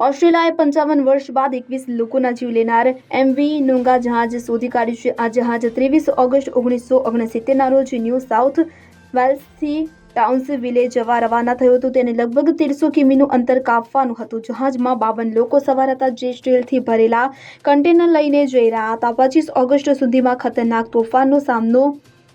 ઓસ્ટ્રેલિયાએ પંચાવન વર્ષ બાદ એકવીસ લોકોના જીવ લેનાર એમવી નુંગા જહાજ શોધી કાઢ્યું છે. આ જહાજ ત્રેવીસ ઓગસ્ટ ઓગણીસો ઓગણસિત્તેરના રોજ ન્યૂ સાઉથ વેલ્સથી ટાઉન્સવિલે જવા રવાના થયું હતું. તેને લગભગ તેરસો કિમીનું અંતર કાપવાનું હતું. જહાજમાં બાવન લોકો સવાર હતા. જે સ્ટીલથી ભરેલા કન્ટેનર લઈને જઈ રહ્યા હતા. પચીસ ઓગસ્ટ સુધીમાં ખતરનાક તોફાનનો સામનો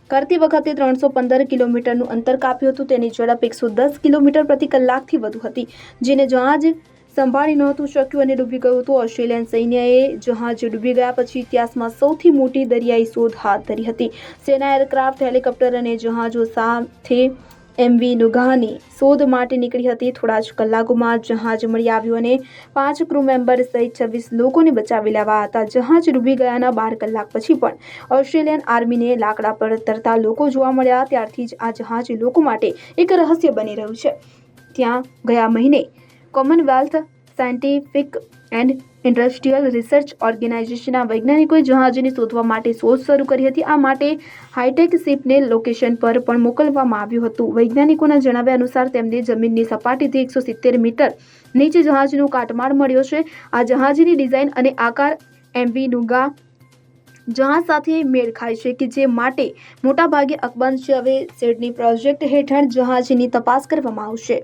કરતી વખતે ત્રણસો પંદર કિલોમીટરનું અંતર કાપ્યું હતું. તેની ઝડપ એકસો દસ કિલોમીટર પ્રતિ કલાકથી વધુ હતી. જેને જહાજ સંભાળી નહોતું શક્યું અને ડૂબી ગયું હતું. ઓસ્ટ્રેલિયન સૈન્યએ જહાજ ડૂબી ગયા પછી ઇતિહાસમાં સૌથી મોટી દરિયાઈ શોધ હાથ ધરી હતી. સેના એરક્રાફ્ટ, હેલિકોપ્ટર અને જહાજો સાથે એમવી નુગાની શોધ માટે નીકળી હતી. થોડા જ કલાકોમાં જહાજ મળી આવ્યું અને પાંચ ક્રૂ મેમ્બર સહિત છવ્વીસ લોકોને બચાવી લેવા હતા. જહાજ ડૂબી ગયાના બાર કલાક પછી પણ ઓસ્ટ્રેલિયન આર્મીને લાકડા પર તરતા લોકો જોવા મળ્યા. ત્યારથી જ આ જહાજ લોકો માટે એક રહસ્ય બની રહ્યું છે. ત્યાં ગયા મહિને Commonwealth scientific and industrial research ઓર્ગેનાઇઝેશનના વૈજ્ઞાનિકોએ જહાજને શોધવા માટે શોધ શરૂ કરી હતી. આ માટે હાઈટેક શિપને લોકેશન પર પણ મોકલવામાં આવ્યું હતું. વૈજ્ઞાનિકોના જણાવ્યા અનુસાર, તેમને જમીનની સપાટીથી એકસો સિત્તેર મીટર નીચે જહાજનું કાટમાળ મળ્યો છે. આ જહાજની ડિઝાઇન અને આકાર એમવી નુગા જહાજ સાથે મેળ ખાય છે કે જે માટે મોટાભાગે અકબંધ હવે સેડની પ્રોજેક્ટ હેઠળ જહાજની તપાસ કરવામાં આવશે.